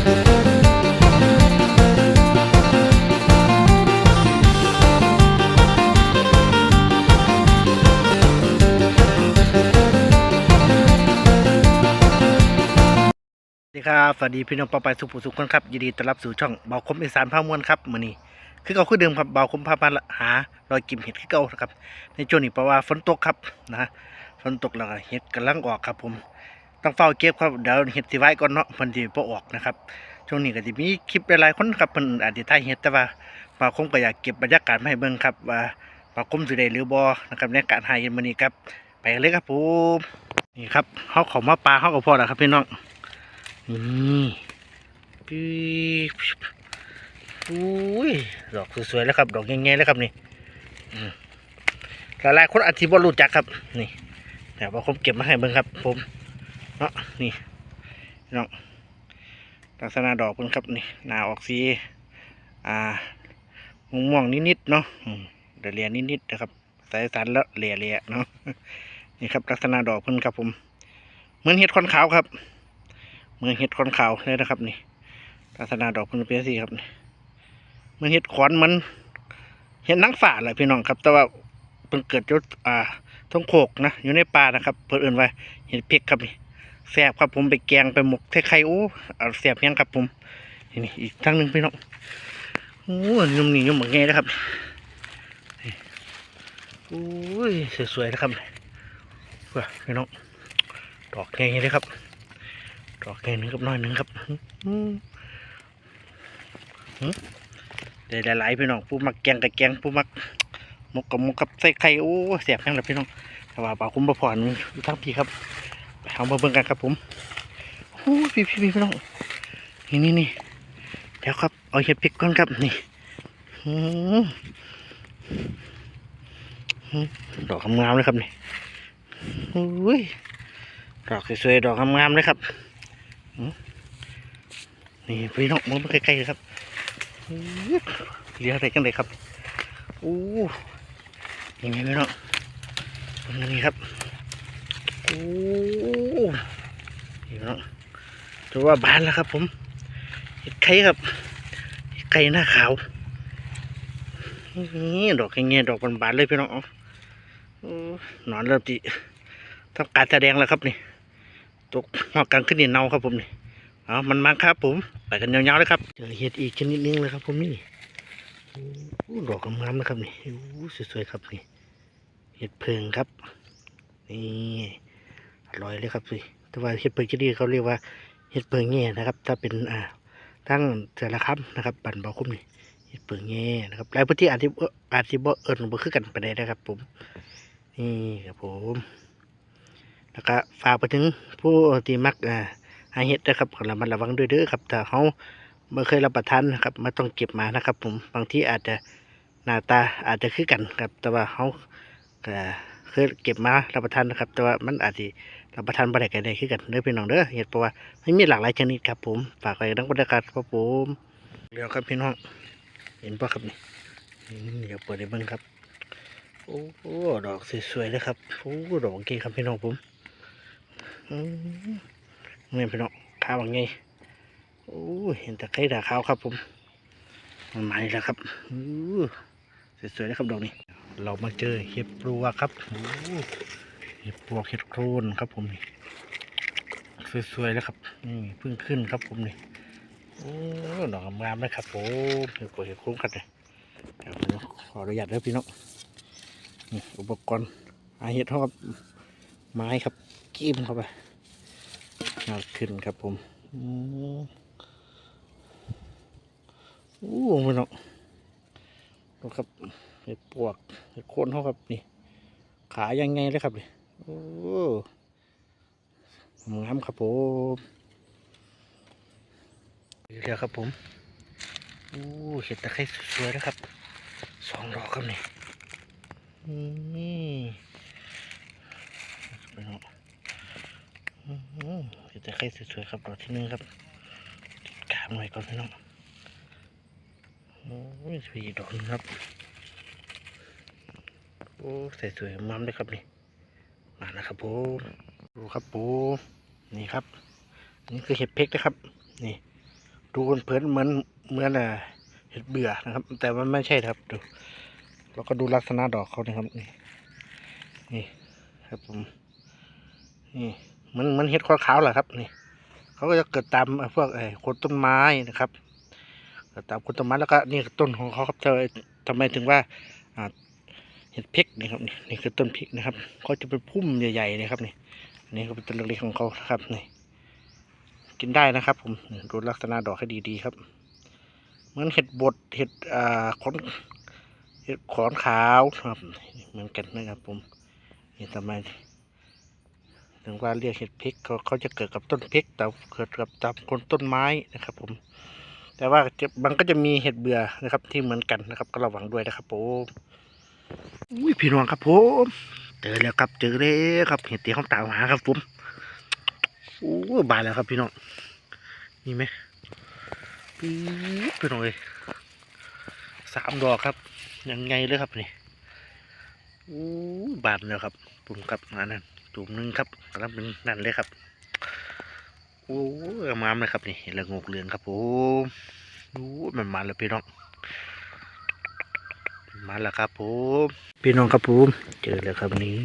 สวัสดีครับ สวัสดีพี่น้องปอไปสุขสุขคนครับยินดีต้อนรับสู่ช่องเบาคมอีสานพามวลครับมือนี้คือเก่าคือเดิมครับเบาคมพามาหารอยกิมเห็ดคือเก่านะครับ ในช่วงนี้เพราะว่าฝนตกครับนะฝนตกแล้วก็เห็ดกำลังออกครับผม ต้องเฝ้าเก็บครับเดี๋ยวเห็ดสิไว้ก่อนเนาะเพิ่นสิบ่ออกนะครับช่วงนี้ก็สิมีคลิปหลายๆคนครับเพิ่นอาจสิถ่ายเห็ดแต่ว่าเบาคมก็อยากเก็บบรรยากาศมาให้เบิ่งครับว่าเบาคมสิได้หรือบ่นะครับในการหาเห็ดมื้อนี้ครับไปเลยครับผมนี่ครับเฮาข้ามาปลาเฮาก็พอแล้วครับพี่น้องนี่ปี๊บอุ้ยดอกสวยๆแล้วครับ ดอกแง่ๆแล้วครับนี่หลายๆคนอาจจะบ่รู้จักครับ นี่แต่ว่าผมเก็บมาให้เบิ่งครับ ผม เนาะนี่น้องลักษณะดอกเพิ่นครับนี่หนาออกสีอ่าม่วงนิดๆเนาะอืมเดลียนิดๆนะครับสายสันแล้วเลียๆเนาะนี่ครับลักษณะดอกเพิ่นครับผมเหมือนเห็ดคอนขาวครับเหมือนเห็ดขอนขาวเลยนะครับ นี่ลักษณะดอกเพิ่นเป็นสีครับนี่เหมันเห็ดขอนมันเห็ดนังฝาแหละพี่น้องครับ แต่ว่าเพิ่นเกิดอยู่อ่าท้องโขกนะอยู่ในป่านะครับ เพิ่นเอื่นไว้เห็ดเพกครับนี่ แซ่บครับผมไปแกงไปหมกใส่ไข่โอ้เอาแซ่บยังครับผมนี่นี่อีกทั้งหนึ่งพี่น้องโอ้ยุ่มนี่ยุ่มเหมือนไงนะครับโอ้ยสวยๆนะครับว้าพี่น้องดอกไงเลยครับดอกแค่นึงกับน้อยนึงครับอืมหืมเดี๋ยวหลายๆพี่น้องผู้มักแกงกับแกงผู้มักหมกกับหมกกับใส่ไข่โอ้เสียบยังเลยพี่น้องแต่ว่าปลาคุ้มปลาผ่อนทั้งพี่ครับ เอามาเบิ่งกันครับผมโอ้พี่พี่พี่น้องนี่นี่นี่เดี๋ยวครับเอาเห็ดพริกก่อนครับนี่อืมดอกงามๆเลยครับนี่โอ้ยดอกสวยๆดอกงามๆเลยครับนี่พี่น้องมองไปใกล้ๆเลยครับเลี้ยงอะไรกันเลยครับโอ้ยังไงพี่น้องนยังไงครับ โอ้นี่พี่น้องถือว่าบานแล้วครับ ผมเห็ดไข่ครับไข่หน้าขาวนี่ดอกอย่างเงี้ยดอกบานๆเลยพี่น้องนอนเริ่มจีทำการแสดงแล้วครับนี่ตกหอกกลางขึ้นนี่เนาครับผมนี่เอามันมาครับผมไปกันยาวๆเลยครับเจอเห็ดอีกชนิดนึงเลยครับ ผมนี่ดอกงามๆนะครับนี่สวยๆครับนี่เห็ดเพิงครับนี่ อร่อยเลยครับสิแต่ว่าเห็ดเพิงที่นี่เขาเรียกว่าเห็ดเพิงแง่นะครับ ถ้าเป็นอ่าทั้งเจระคันะครับบันบอคุ้มนี่เห็ดเพิงแง่นะครับหลายพื้นที่อาจจะอาจจะบ่เอิญบ่คือกันไปได้นะครับ ผมนี่ครับผมแล้วก็ฝากไปถึงผู้ที่มักอ่าหาเห็ดนะครับระมัดระวังด้วยเด้อครับถ้าเขาไม่เคยรับประทานนะครับไม่ต้องเก็บมานะครับ ผมบางที่อาจจะหน้าตาอาจจะคือกันครับ แต่ว่าเขาก็เคยเก็บมารับประทานนะครับ แต่ว่ามันอาจจะ รับประทานบ่ได้กันได้คือกันเด้อพี่น้องเด้อเห็ดเพราะว่าไม่มีหลากหลายชนิดครับผมฝากไว้ดังบรรยากาศครับผมเดี๋ยวครับพี่น้องเห็นปะครับนี่เดี๋ยวเปิดให้เบิ่งครับโอ้โหดอกสวยๆเลยครับโอ้ดอกเก่งครับพี่น้องผมอืมนี่พี่น้องข้าวว่าไงโอ้เห็นแต่ไข่ดาขาวครับผมมันมาแล้วครับสวยๆนะครับดอกนี้ เรามาเจอเห็ดปลวกครับ เห็ดปวกเห็ดโครนครับผมนี่สวยๆแล้วครับนี่เพิ่งขึ้นครับผมนี่โอ้ดอกงามๆนะครับผมเห็ดปวกเห็ดโครนกันเลยขออนุญาตเด้อพี่น้องอุปกรณ์หาเห็ดท่ากับไม้ครับกิ้มเข้าไปงาขึ้นครับผมอืมอู้มันเนาะดูครับเห็ดปวกเห็ดโคนเขาครับนี่ ขายังไงเลยครับนี่ โอ้งามครับผมเดี๋ยวครับผมโอ้เห็ดตะไคร้สวยนะครับสองดอกครับนี่นี่ไปเนาะอืมเดี๋ยวจะไข่สวยๆครับดอกที่หนึ่งครับกามหน่อยก่อนพี่น้องโอ้ยสวยดอกนึงครับโอ้ใส่สวยงามเลยครับนี่ มาแล้วครับผมดูครับปูนี่ครับ นี่คือเห็ดเพกนะครับ นี่ดูคนเพลินเหมือนเหมือนอะเห็ดเบื่อนะครับ แต่มันไม่ใช่ครับดูแล้วก็ดูลักษณะดอกเขานะครับนี่นี่ครับผมนี่มันมันเห็ดขาวๆแหละครับ นี่เขาก็จะเกิดตามพวกไอ้โคนต้นไม้นะครับเกิดตามโคนต้นไม้แล้วก็นี่คือต้นของเขาครับจะทำไมถึงว่า เห็ดเพกนี่ครับนี่นี่คือต้นพริกนะครับเขาจะเป็นพุ่มใหญ่ๆเลยครับนี่นนี้ก็เป็นต้นเล็กๆของเขาครับนี่กินได้นะครับ ผมดูลักษณะดอกให้ดีๆครับ เหมือนเห็ดบดเห็ดอ่าขอนเห็ดขอนขาวครับเหมือนกันนะครับ ผมนี่ทำไมถึงว่าเรียกเห็ดพริกเขาเขาจะเกิดกับต้นพริก แต่เกิดกับตามคนต้นไม้นะครับ ผม แต่ว่าจะมันก็จะมีเห็ดเบื่อนะครับ ที่เหมือนกันนะครับ ก็ระวังด้วยนะครับผม อุ้ยพี่น้องครับผมเจอแล้วครับเจอแล้วครับเห็ดที่เขาตาหาครับผมโอ้บานแล้วครับพี่น้องนี่ไหมปี๊ดไปหน่อยสามดอกครับ ยังไงเลยครับนี่อู้บานแล้วครับปุ่มครับมานั่นจุ่มนึงครับกำลังเป็นนั่นเลยครับโอ้งามเลยครับนี่ละงกเหลืองครับผมอู้มันมาแล้วพี่น้อง มาแล้วครับผมพี่น้องครับผมเจอแล้วครับนี่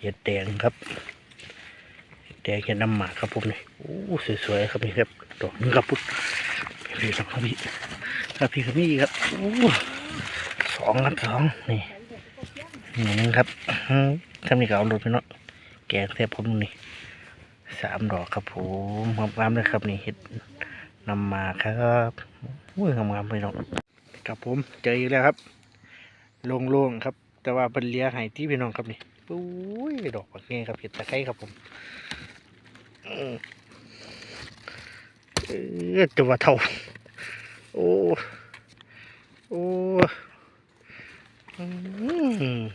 เห็ดแดงครับเห็ดแดงเห็ดน้ำหมากครับผมนี่โอ้สวยๆครับนี่ครับดอกนึงครับปุ๊บพี่สองครับพี่ครับพี่ครับพี่ครับโอ้สองครับสองนี่หนึงครับอื้อทำนี่ก็เอาลงไปเนาะแกงแทบผมนี่สามดอกครับผมงามๆเลยครับนี่เห็ดนำมาครับโอ้ยงามๆไปเนาะ ครับผมเจออีกแล้วครับโล่งๆครับ แต่ว่าเป็นเลียไห้ที่พี่น้องครับนี่โอ้ยดอกแบบนี้ครับเห็ดตะไคร้ครับผมเออจะว่าเท่าโอ้โอ้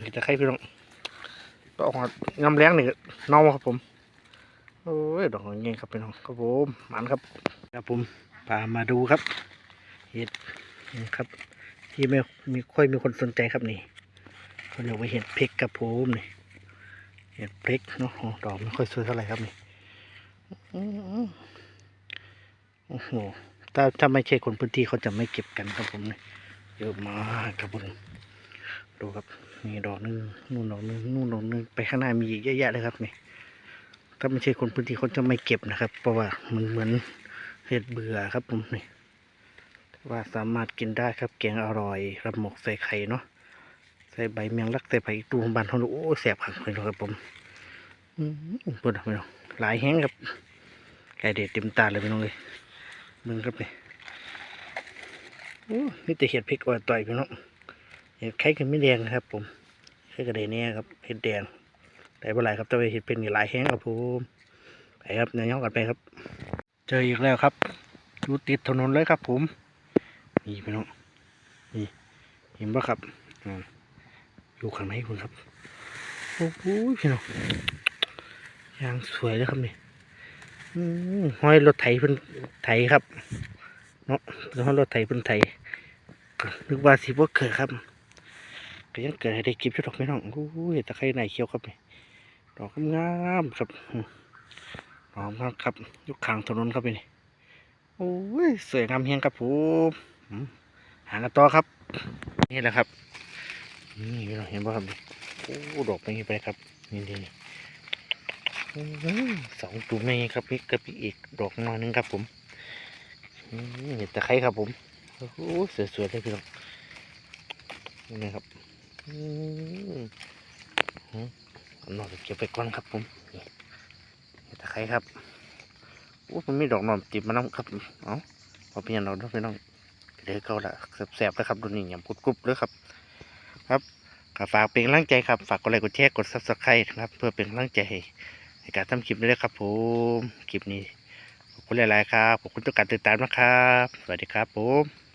เห็ดตะไคร้พี่น้องก็ออกงำแรงนี่ก็เน่าครับผมโอ้ยดอกเงี้ยครับพี่น้องครับผมหมันครับ ครับผมพามาดูครับเห็ด ครับ ที่ไม่มีค่อยมีคนสนใจครับนี่เขาเรียกว่าเห็ดเพล็กครับผมนี่เห็ดเพล็กเนาะดอกไม่ค่อยสวยเท่าไหร่ครับนี่โอ้โหถ้าถ้าไม่ใช่คนพื้นที่เขาจะไม่เก็บกันครับผมเนี่ยเยอะมากครับผมดูครับนี่ดอกหนึงนู่นดอกหนึงนู่นดอกหนึงไปข้างหน้ามีอีกเยอะแยะเลยครับนี่ถ้าไม่ใช่คนพื้นที่เขาจะไม่เก็บนะครับ เพราะว่ามันเหมือนเห็ดเบื่อครับผมนี่ ว่าสามารถกินได้ครับแกงอร่อยรับหมกใส่ไข่เนาะใส่ใบเมียงลักใส่ไผ่ตูของบ้านเขาโอ้แสบขังเลยครับผมอืมปวดไม่รู้หลายแห้งครับไก่เด็ดเต็มตาเลยพี่น้องเลยมึงครับนี่โอ้นี่แต่เห็ดพริกอ่อนต่อยพี่น้องเห็ดไข่กันไม่แดงนะครับ ผมไข่กระเดยเนี่ยครับเห็ดแดงได้เมื่อไรครับต่ว่าเห็ดเป็นหลายแห้งครับผมไปครับเนื้อย่างกันไปครับ เจออีกแล้วครับอยู่ติดถนนเลยครับผม นี่พี่น้องนี่เห็นปะครับอยู่ข้างในคุณครับโอ้โหพี่น้องยางสวยเลยครับนี่ห้อยรถไถเพิ่นไถครับเนาะห้อยรถไถเพิ่นไถนึกว่าสิบ่เกิดครับก็ยังเกิดให้ได้กิบอยู่ดอกไม่น้องโอ้ยตะไคร้ไหนเขียวครับนี่ดอกงามครับอืมดอกงามครับยุคขางถนนครับนี่โอ้ยสวยงามเฮียงครับผม หากันต่อครับ นี่แหละครับ นี่พี่น้องเห็นป่ะครับโอ้ดอกไปนี่ไปครับ นี่นี่นสองตัวนี้ครับนี่กับอีกดอกน้อยหนึงครับผมอืมเห็ดตะไคร้ครับผมโอ้สวยๆเลยพี่น้องนี่ครับอืมอืมเอนเก็บไปก่อนครับ ผมนี่เห็ดตะไคร้ครับโอ้มันมีดอกนอนติดมาน้ำครับเอ้าพอเป็นอย่างเราด้วยพี่น้อง เดี๋ยวเขาละแสบๆนะครับดูนี่ย่างกรุบๆเลยครับ ครับก็ฝากเป็นกำลังใจครับ ฝากกดไลค์กดแชร์กดซับสไครต์นะครับ เพื่อเป็นกำลังใจในการทำคลิปนี้เลยครับผมคลิปนี้ขอบคุณหลายๆครับขอบคุณทุกการติดตามนะครับ สวัสดีครับผม